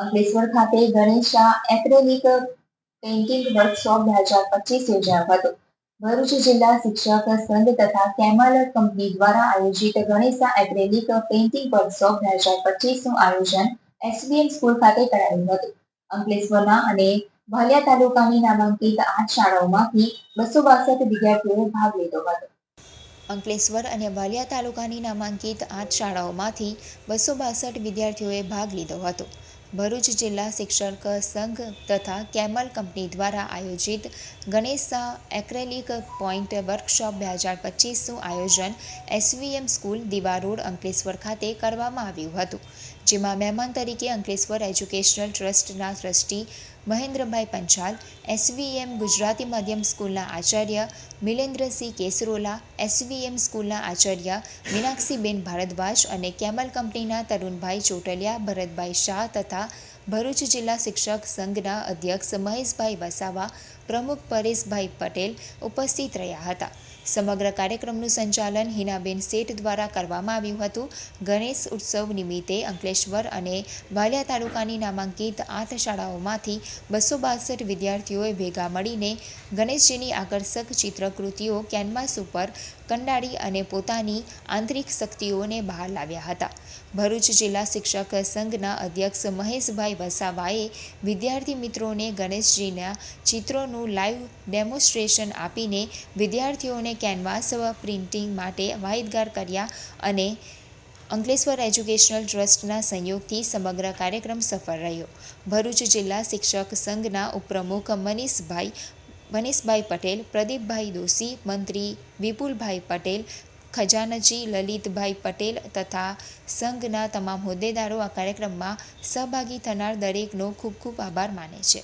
અંકલેશ્વર ખાતે Ganesha acrylic painting workshop બે હજાર પચીસ યોજાયો હતો. ભરૂચ જિલ્લા શિક્ષક સંઘ તથા કેમલ કંપની દ્વારા આયોજિત ગણેશા એક્રેલિક પેઇન્ટિંગ વર્કશોપ બે હજાર પચીસનું આયોજન એસબીએમ સ્કૂલ ખાતે કરાયું હતું. અંકલેશ્વરના અને ભાલિયા તાલુકાની નામાંકિત આઠ શાળાઓમાંથી બસો બાસઠ વિદ્યાર્થીઓએ ભાગ લીધો હતો. અંકલેશ્વર અને વાલિયા તાલુકાની નામાંકિત આઠ શાળાઓમાંથી બસો બાસઠ વિદ્યાર્થીઓએ ભાગ લીધો હતો. ભરૂચ જિલ્લા શિક્ષક સંઘ તથા કેમલ કંપની દ્વારા આયોજિત ગણેશા એક્રેલિક પોઈન્ટ વર્કશોપ બે હજાર પચીસનું આયોજન S V M school Diva road Ankleshwar ખાતે કરવામાં આવ્યું હતું, જેમાં મહેમાન તરીકે અંકલેશ્વર એજ્યુકેશનલ ટ્રસ્ટના trustee Mahendrabhai Panchal, S V M Gujarati માધ્યમ સ્કૂલના આચાર્ય મિલેન્દ્રસિંહ કેસરોલા, એસવીએમ સ્કૂલના આચાર્ય મીનાક્ષીબેન ભારદ્વાજ અને કેમલ કંપનીના તરુણભાઈ ચોટલિયા, ભરતભાઈ શાહ તથા ભરૂચ જિલ્લા શિક્ષક સંઘના અધ્યક્ષ મહેશભાઈ વસાવા, પ્રમુખ પરેશભાઈ પટેલ ઉપસ્થિત રહ્યા હતા. સમગ્ર કાર્યક્રમનું સંચાલન હિનાબેન શેઠ દ્વારા કરવામાં આવ્યું હતું. ગણેશ ઉત્સવ નિમિત્તે અંકલેશ્વર અને વાલિયા તાલુકાની નામાંકિત આઠ શાળાઓમાંથી બસો બાસઠ વિદ્યાર્થીઓએ ભેગા મળીને ગણેશજીની આકર્ષક ચિત્રકૃતિઓ કેનવાસ ઉપર કંડાળી અને પોતાની આંતરિક શક્તિઓને બહાર લાવ્યા હતા. ભરૂચ જિલ્લા શિક્ષક સંઘના અધ્યક્ષ મહેશભાઈ વસાવાએ વિદ્યાર્થી મિત્રોને ગણેશજીના ચિત્રોનું લાઈવ ડેમોન્સ્ટ્રેશન આપીને વિદ્યાર્થીઓને કેનવાસ પ્રિન્ટિંગ માટે માહિતગાર કર્યા અને અંકલેશ્વર એજ્યુકેશનલ ટ્રસ્ટના સંયોગથી સમગ્ર કાર્યક્રમ સફળ રહ્યો. ભરૂચ જિલ્લા શિક્ષક સંઘના ઉપપ્રમુખ મનીષભાઈ મનીષભાઈ પટેલ, પ્રદીપભાઈ દોશી, મંત્રી વિપુલભાઈ પટેલ ખજાનચી, લલિતભાઈ પટેલ તથા સંઘના તમામ હોદ્દેદારો આ કાર્યક્રમમાં સહભાગી થનાર દરેકનો ખૂબ ખૂબ આભાર માને છે.